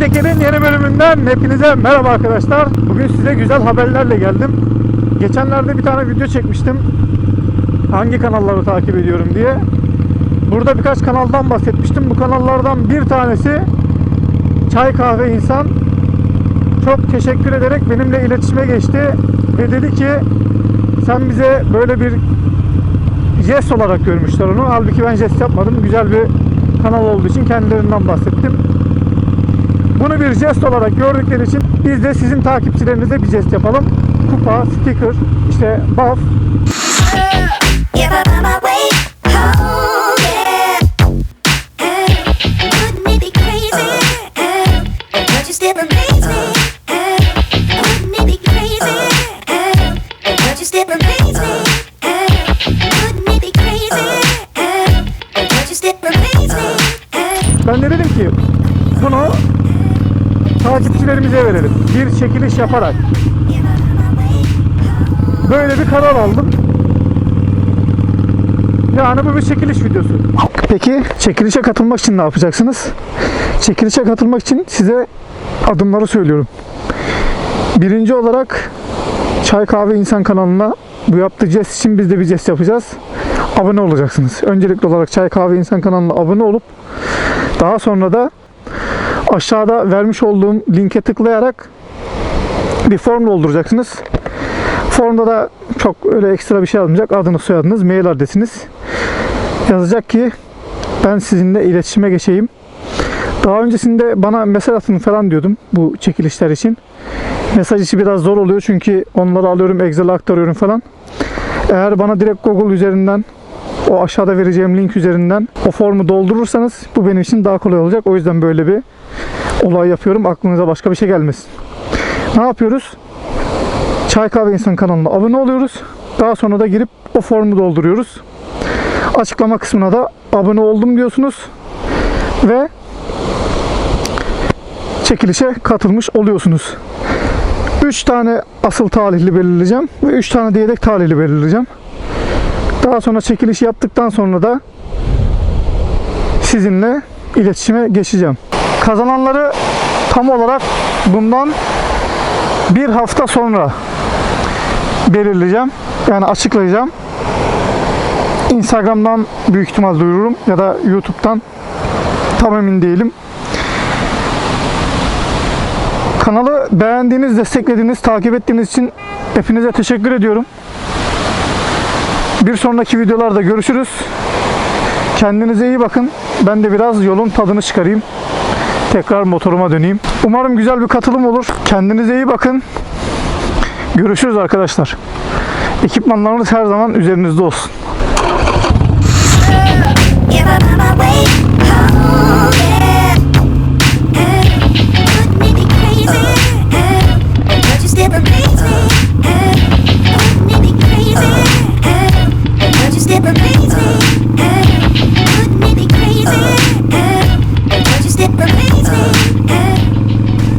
Teker'in yeni bölümünden hepinize merhaba arkadaşlar. Bugün size güzel haberlerle geldim. Geçenlerde bir tane video çekmiştim. Hangi kanalları takip ediyorum diye. Burada birkaç kanaldan bahsetmiştim. Bu kanallardan bir tanesi Çay Kahve İnsan çok teşekkür ederek benimle iletişime geçti ve dedi ki sen bize böyle bir jest olarak görmüşler onu. Halbuki ben jest yapmadım. Güzel bir kanal olduğu için kendilerinden bahsettim. Bunu bir jest olarak gördükleri için biz de sizin takipçilerinize bir jest yapalım. Kupa, sticker, işte buff. Ben de dedim ki bunu takipçilerimize verelim. Bir çekiliş yaparak. Böyle bir karar aldım. Yani bu bir çekiliş videosu. Peki çekilişe katılmak için ne yapacaksınız? Çekilişe katılmak için size adımları söylüyorum. Birinci olarak Çay Kahve İnsan kanalına bu yaptığı jest için biz de bir jest yapacağız. Abone olacaksınız. Öncelikli olarak Çay Kahve İnsan kanalına abone olup daha sonra da aşağıda vermiş olduğum linke tıklayarak bir form dolduracaksınız. Formda da çok öyle ekstra bir şey yazmayacak. Adınız, soyadınız, mail adresiniz yazacak ki ben sizinle iletişime geçeyim. Daha öncesinde bana mesaj atın falan diyordum bu çekilişler için. Mesaj işi biraz zor oluyor çünkü onları alıyorum, Excel'e aktarıyorum falan. Eğer bana direkt Google üzerinden o aşağıda vereceğim link üzerinden o formu doldurursanız bu benim için daha kolay olacak. O yüzden böyle bir olay yapıyorum. Aklınıza başka bir şey gelmesin. Ne yapıyoruz? Çay Kahve İnsan kanalına abone oluyoruz. Daha sonra da girip o formu dolduruyoruz. Açıklama kısmına da abone oldum diyorsunuz. Ve çekilişe katılmış oluyorsunuz. 3 tane asıl talihli belirleyeceğim ve 3 tane de yedek talihli belirleyeceğim. Daha sonra çekiliş yaptıktan sonra da sizinle iletişime geçeceğim. Kazananları tam olarak bundan bir hafta sonra belirleyeceğim. Yani açıklayacağım. Instagram'dan büyük ihtimal duyururum ya da YouTube'dan tam emin değilim. Kanalı beğendiğiniz, desteklediğiniz, takip ettiğiniz için hepinize teşekkür ediyorum. Bir sonraki videolarda görüşürüz. Kendinize iyi bakın. Ben de biraz yolun tadını çıkarayım. Tekrar motoruma döneyim. Umarım güzel bir katılım olur. Kendinize iyi bakın. Görüşürüz arkadaşlar. Ekipmanlarınız her zaman üzerinizde olsun. If I find